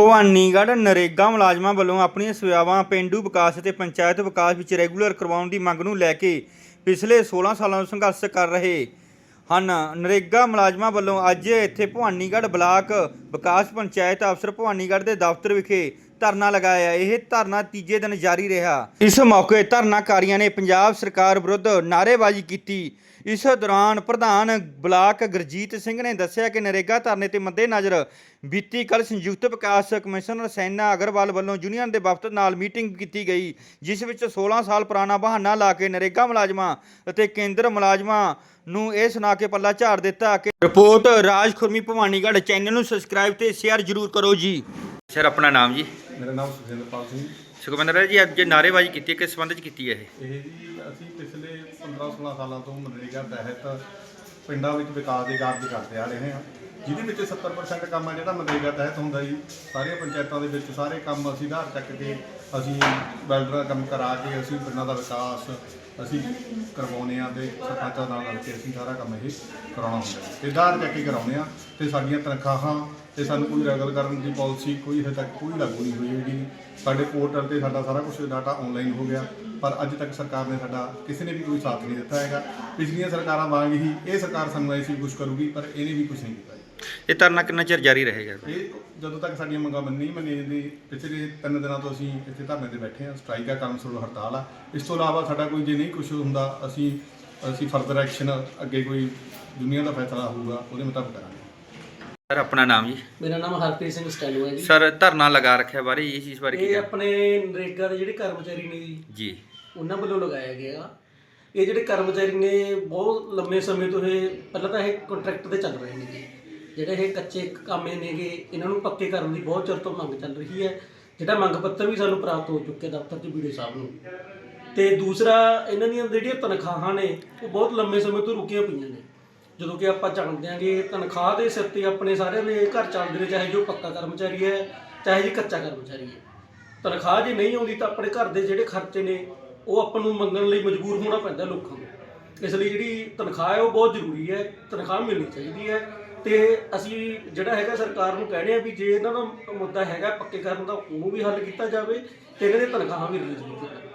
ਭਵਾਨੀਗੜ੍ਹ ਨਰੇਗਾ ਮੁਲਾਜ਼ਮਾਂ ਵੱਲੋਂ ਆਪਣੀਆਂ ਸੇਵਾਵਾਂ ਪਿੰਡੂ ਵਿਕਾਸ ਅਤੇ ਪੰਚਾਇਤ ਵਿਕਾਸ ਵਿੱਚ ਰੈਗੂਲਰ ਕਰਵਾਉਣ ਦੀ ਮੰਗ ਨੂੰ ਲੈ ਕੇ ਪਿਛਲੇ 16 ਸਾਲਾਂ ਤੋਂ ਸੰਘਰਸ਼ ਕਰ ਰਹੇ ਹਨ। ਨਰੇਗਾ ਮੁਲਾਜ਼ਮਾਂ ਵੱਲੋਂ ਅੱਜ ਇੱਥੇ ਭਵਾਨੀਗੜ੍ਹ ਬਲਾਕ ਵਿਕਾਸ ਪੰਚਾਇਤ ਅਫਸਰ ਭਵਾਨੀਗੜ੍ਹ ਦੇ ਦਫ਼ਤਰ ਵਿਖੇ ਧਰਨਾ ਲਗਾਇਆ। ਇਹ ਧਰਨਾ ਤੀਜੇ ਦਿਨ ਜਾਰੀ ਰਿਹਾ। ਇਸ ਮੌਕੇ ਧਰਨਾਕਾਰੀਆਂ ਨੇ ਪੰਜਾਬ ਸਰਕਾਰ ਵਿਰੁੱਧ ਨਾਅਰੇਬਾਜ਼ੀ ਕੀਤੀ। ਇਸ ਦੌਰਾਨ ਪ੍ਰਧਾਨ ਬਲਾਕ ਗੁਰਜੀਤ ਸਿੰਘ ਨੇ ਦੱਸਿਆ ਕਿ ਨਰੇਗਾ ਧਰਨੇ ਤੇ ਮੱਦੇਨਜ਼ਰ ਬੀਤੀ ਕੱਲ ਸੰਯੁਕਤ ਵਿਕਾਸ ਕਮਿਸ਼ਨਰ ਸੈਨਾ ਅਗਰਵਾਲ ਵੱਲੋਂ ਯੂਨੀਅਨ ਦੇ ਵਫਦ ਨਾਲ ਮੀਟਿੰਗ ਕੀਤੀ ਗਈ, ਜਿਸ ਵਿੱਚ 16 ਸਾਲ ਪੁਰਾਣਾ ਬਹਾਨਾ ਲਾ ਕੇ ਨਰੇਗਾ ਮੁਲਾਜ਼ਮਾਂ ਅਤੇ ਕੇਂਦਰ ਮੁਲਾਜ਼ਮਾਂ ਨੂੰ ਇਹ ਸੁਣਾ ਕੇ ਪੱਲਾ ਝਾੜ ਦਿੱਤਾ ਕਿ ਰਿਪੋਰਟ ਰਾਜ ਖੁਰਮੀ ਭਵਾਨੀਗੜ੍ਹ ਚੈਨਲ ਨੂੰ ਸਬਸਕ੍ਰਾਈਬ ਤੇ ਸ਼ੇਅਰ ਜ਼ਰੂਰ ਕਰੋ ਜੀ। ਸਰ ਆਪਣਾ ਨਾਮ ਜੀ? ਮੇਰਾ ਨਾਮ ਸੁਖਿੰਦਰਪਾਲ ਸਿੰਘ ਸੁਖਵਿੰਦਰ ਜੀ ਅੱਜ ਨਾਅਰੇਬਾਜ਼ੀ ਕੀਤੀ ਹੈ ਕਿਸ ਸੰਬੰਧ ਚ ਕੀਤੀ ਹੈ ਇਹ? ਇਹ ਜੀ ਅਸੀਂ ਪਿਛਲੇ 15-16 ਸਾਲਾਂ ਤੋਂ ਮਨਰੇਗਾ ਤਹਿਤ ਪਿੰਡਾਂ ਵਿੱਚ ਵਿਕਾਸ ਦੇ ਕਾਰਜ ਕਰਦੇ ਆ ਰਹੇ ਹਾਂ। ਜਿਹਦੇ ਵਿੱਚ 70% ਕੰਮ ਆ ਜਿਹੜਾ ਮਨਰੇਗਾ ਤਹਿਤ ਹੁੰਦਾ ਜੀ। ਸਾਰੀਆਂ ਪੰਚਾਇਤਾਂ ਦੇ ਵਿੱਚ ਸਾਰੇ ਕੰਮ ਅਸੀਂ ਆਧਾਰ ਚੱਕ ਕੇ ਅਸੀਂ ਵੈਲਡਰ ਦਾ ਕੰਮ ਕਰਾ ਕੇ ਅਸੀਂ ਪਿੰਡਾਂ ਦਾ ਵਿਕਾਸ ਅਸੀਂ ਕਰਵਾਉਂਦੇ ਆ ਤੇ ਸਰਪੰਚਾਂ ਨਾਲ ਰਲ ਕੇ ਅਸੀਂ ਸਾਰਾ ਕੰਮ ਇਹ ਕਰਾਉਣਾ ਹੁੰਦਾ ਹੈ ਤੇ ਆਧਾਰ ਚੱਕ ਕੇ ਕਰਾਉਂਦੇ ਆ ਤੇ ਸਾਡੀਆਂ ਤਨਖਾਹਾਂ ਤੇ ਸਾਨੂੰ ਕੋਈ ਰਗਲ ਕਰਨ ਦੀ ਪਾਲਿਸੀ ਕੋਈ ਹਜੇ ਤੱਕ ਕੋਈ ਲਾਗੂ ਨਹੀਂ ਹੋਈ ਹੈਗੀ। ਸਾਡੇ ਪੋਰਟਲ ਤੇ ਸਾਡਾ ਸਾਰਾ ਕੁਝ ਡਾਟਾ ਆਨਲਾਈਨ ਹੋ ਗਿਆ। ਪਰ ਅੱਜ ਤੱਕ ਸਰਕਾਰ ਨੇ ਸਾਡਾ ਕਿਸੇ ਨੇ ਵੀ ਕੋਈ ਸਾਥ ਨਹੀਂ ਦਿੱਤਾ ਹੈਗਾ। ਪਿਛਲੀਆਂ ਸਰਕਾਰਾਂ ਵਾਂਗ ਹੀ ਇਹ ਸਰਕਾਰ ਸਾਨੂੰ ਐਸੀ ਕੁਝ ਕਰੂਗੀ, ਪਰ ਇਹਨੇ ਵੀ ਕੁਝ ਨਹੀਂ ਕੀਤਾ ਇਹ ਧਰਨਾ ਕਿੰਨਾ ਚਿਰ ਜਾਰੀ ਰਹੇਗਾ? ਇਹ ਜਦੋਂ ਤੱਕ ਸਾਡੀਆਂ ਮੰਗਾਂ ਮੰਨ ਨਹੀਂ ਮੰਨੀਆਂ ਜਾਂਦੀ ਪਿਛਲੇ ਤਿੰਨ ਦਿਨਾਂ ਤੋਂ ਅਸੀਂ ਇੱਥੇ ਧਰਨੇ ਤੇ ਬੈਠੇ ਹਾਂ। ਸਟ੍ਰਾਈਕ ਆ ਕਾਉਂਸਲ ਹੜਤਾਲ ਆ। ਇਸ ਤੋਂ ਇਲਾਵਾ ਸਾਡਾ ਕੋਈ ਜੇ ਨਹੀਂ ਕੁਝ ਹੁੰਦਾ ਅਸੀਂ ਅਸੀਂ ਫਰਦਰ ਐਕਸ਼ਨ ਅੱਗੇ ਕੋਈ ਦੁਨੀਆ ਦਾ ਫੈਸਲਾ ਹੋਊਗਾ ਉਹਦੇ ਮੁਤਾਬਕ ਕਰਾਂਗੇ। ਸਰ ਆਪਣਾ ਨਾਮ ਜੀ? ਮੇਰਾ ਨਾਮ ਹਰਪ੍ਰੀਤ ਸਿੰਘ ਸਟੈਲੋ ਹੈ ਜੀ। ਸਰ ਧਰਨਾ ਲਗਾ ਰੱਖਿਆ ਬਾਰੇ ਇਹ ਚੀਜ਼ ਬਾਰੇ ਕੀ ਇਹ? ਆਪਣੇ ਨਰੇਗਾ ਦੇ ਜਿਹੜੇ ਕਰਮਚਾਰੀ ਨੇ ਜੀ ਜੀ। ਉਹਨਾਂ ਵੱਲੋਂ ਲਗਾਇਆ ਗਿਆ। ਇਹ ਜਿਹੜੇ ਕਰਮਚਾਰੀ ਨੇ ਬਹੁਤ ਲੰਮੇ ਸਮੇਂ ਤੋਂ ਇਹ ਪਹਿਲਾਂ ਤਾਂ ਇਹ ਕੰਟਰੈਕਟ ਤੇ ਚੱਲ ਰਹੇ ਨੇ ਜੀ। ਜਿਹੜੇ ਇਹ ਕੱਚੇ ਕਾਮੇ ਨੇਗੇ, ਇਹਨਾਂ ਨੂੰ ਪੱਕੇ ਕਰਨ ਦੀ ਬਹੁਤ ਚਿਰ ਤੋਂ ਮੰਗ ਚੱਲ ਰਹੀ ਹੈ। ਜਿਹੜਾ ਮੰਗ ਪੱਤਰ ਵੀ ਸਾਨੂੰ ਪ੍ਰਾਪਤ ਹੋ ਚੁੱਕਿਆ ਦਫ਼ਤਰ ਚ ਵੀਡੀਓ ਸਾਹਿਬ ਨੂੰ। ਤੇ ਦੂਸਰਾ, ਇਹਨਾਂ ਦੀਆਂ ਜਿਹੜੀਆਂ ਤਨਖਾਹਾਂ ਨੇ, ਉਹ ਬਹੁਤ ਲੰਮੇ ਸਮੇਂ ਤੋਂ ਰੁਕੀਆਂ ਪਈਆਂ ਨੇ। ਜਦੋਂ ਕਿ ਆਪਾਂ ਜਾਣਦੇ ਹਾਂ ਤਨਖਾਹ ਦੇ ਸਿਰ ਤੇ ਆਪਣੇ ਸਾਰਿਆਂ ਦੇ ਘਰ ਚੱਲਦੇ ਨੇ, ਚਾਹੇ ਜੋ ਪੱਕਾ ਕਰਮਚਾਰੀ ਹੈ, ਚਾਹੇ ਜੀ ਕੱਚਾ ਕਰਮਚਾਰੀ ਹੈ। ਤਨਖਾਹ ਜੇ ਨਹੀਂ ਆਉਂਦੀ ਤਾਂ ਆਪਣੇ ਘਰ ਦੇ ਜਿਹੜੇ ਖਰਚੇ ਨੇ, ਉਹ ਆਪਾਂ ਨੂੰ ਮੰਗਣ ਲਈ ਮਜਬੂਰ ਹੋਣਾ ਪੈਂਦਾ ਲੋਕਾਂ ਨੂੰ। ਇਸ ਲਈ ਜਿਹੜੀ ਤਨਖਾਹ ਹੈ, ਉਹ ਬਹੁਤ ਜ਼ਰੂਰੀ ਹੈ। ਤਨਖਾਹ ਮਿਲਣੀ ਚਾਹੀਦੀ ਹੈ। ਤੇ ਅਸੀਂ ਜਿਹੜਾ ਹੈਗਾ ਸਰਕਾਰ ਨੂੰ ਕਹਿੰਦੇ ਆ ਵੀ ਜੇ ਇਹਨਾਂ ਦਾ ਮੁੱਦਾ ਹੈਗਾ ਪੱਕੇ ਕਰਨ ਦਾ ਉਹਨੂੰ ਵੀ ਹੱਲ ਕੀਤਾ ਜਾਵੇ ਤੇ ਇਹਨਾਂ ਦੀ ਤਨਖਾਹਾਂ ਵੀ ਰਿਲੀਜ਼ ਕੀਤੀਆਂ ਜਾਣ।